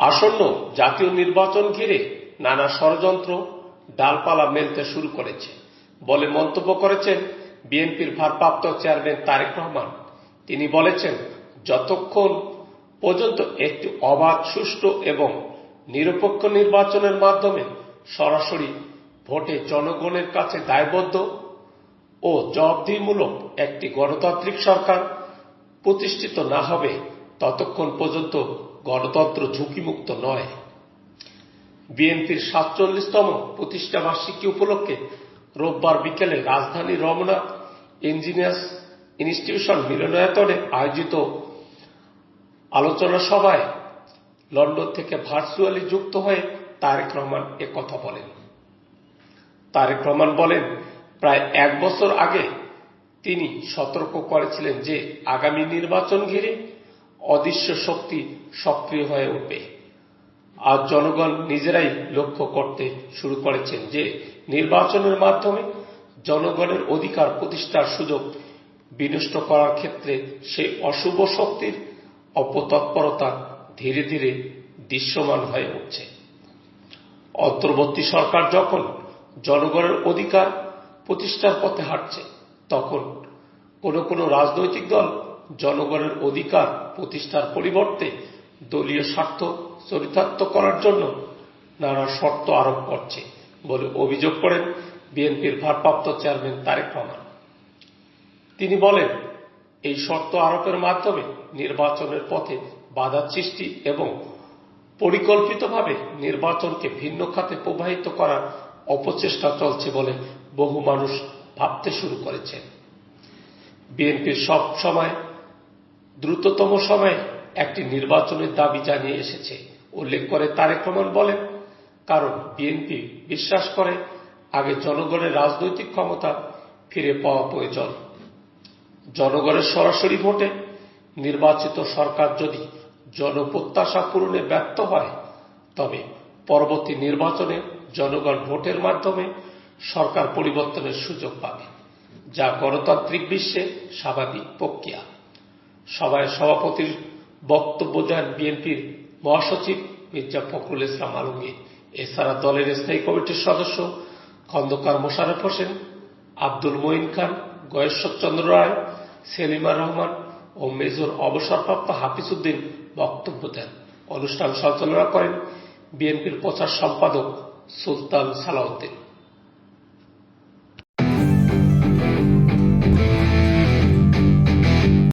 আসন্ন জাতীয় নির্বাচন ঘিরে নানা ষড়যন্ত্র ডালপালা মেলতে শুরু করেছে বলে মন্তব্য করেছেন বিএনপির ভারপ্রাপ্ত চেয়ারম্যান তারেক রহমান। তিনি বলেছেন, যতক্ষণ পর্যন্ত একটি অবাধ, সুষ্ঠু এবং নিরপেক্ষ নির্বাচনের মাধ্যমে সরাসরি ভোটে জনগণের কাছে দায়বদ্ধ ও জবাবদিহিমূলক একটি গণতান্ত্রিক সরকার প্রতিষ্ঠিত না হবে, ততক্ষণ পর্যন্ত গণতন্ত্র ঝুঁকিমুক্ত নয়। বিএনপির সাতচল্লিশতম প্রতিষ্ঠাবার্ষিকী উপলক্ষে রোববার বিকেলে রাজধানী রমনা ইঞ্জিনিয়ার্স ইনস্টিটিউশন মিলনায়তনে আয়োজিত আলোচনা সভায় লন্ডন থেকে ভার্চুয়ালি যুক্ত হয়ে তারেক রহমান কথা বলেন। তারেক রহমান বলেন, প্রায় এক বছর আগে তিনি সতর্ক করেছিলেন যে আগামী নির্বাচন ঘিরে অদৃশ্য শক্তি সক্রিয় হয়ে উঠবে। আজ জনগণ নিজেরাই লক্ষ্য করতে শুরু করেছেন যে নির্বাচনের মাধ্যমে জনগণের অধিকার প্রতিষ্ঠার সুযোগ বিনষ্ট করার ক্ষেত্রে সেই অশুভ শক্তির অপতৎপরতা ধীরে ধীরে দৃশ্যমান হয়ে উঠছে। অন্তর্বর্তী সরকার যখন জনগণের অধিকার প্রতিষ্ঠার পথে হাঁটছে, তখন কোন কোন রাজনৈতিক দল জনগণের অধিকার প্রতিষ্ঠার পরিবর্তে দলীয় স্বার্থ চরিতার্থ করার জন্য নানা শর্ত আরোপ করছে বলে অভিযোগ করেন বিএনপির ভারপ্রাপ্ত চেয়ারম্যান তারেক রহমান। তিনি বলেন, এই শর্ত আরোপের মাধ্যমে নির্বাচনের পথে বাধা সৃষ্টি এবং পরিকল্পিতভাবে নির্বাচনকে ভিন্ন খাতে প্রবাহিত করার অপচেষ্টা চলছে বলে বহু মানুষ ভাবতে শুরু করেছেন। বিএনপির সব সময় দ্রুততম সময়ে একটি নির্বাচনের দাবি জানিয়ে এসেছে। উল্লেখ করে তারেক রহমান বলেন, কারণ বিএনপি বিশ্বাস করে আগে জনগণের রাজনৈতিক ক্ষমতা ফিরে পাওয়া প্রয়োজন। জনগণের সরাসরি ভোটে নির্বাচিত সরকার যদি জনপ্রত্যাশা পূরণে ব্যর্থ হয়, তবে পরবর্তী নির্বাচনে জনগণ ভোটের মাধ্যমে সরকার পরিবর্তনের সুযোগ পাবে, যা গণতান্ত্রিক বিশ্বে স্বাভাবিক প্রক্রিয়া। সভায় সভাপতির বক্তব্য দেন বিএনপির মহাসচিব মির্জা ফখরুল ইসলাম আলমগীর। এছাড়া দলের স্থায়ী কমিটির সদস্য খন্দকার মোশারফ হোসেন, আব্দুল মঈন খান, গয়েশ্বরচন্দ্র রায়, সেলিমা রহমান ও মেজর অবসরপ্রাপ্ত হাফিজ উদ্দিন বক্তব্য দেন। অনুষ্ঠান সঞ্চালনা করেন বিএনপির প্রচার সম্পাদক সুলতান সালাউদ্দিন।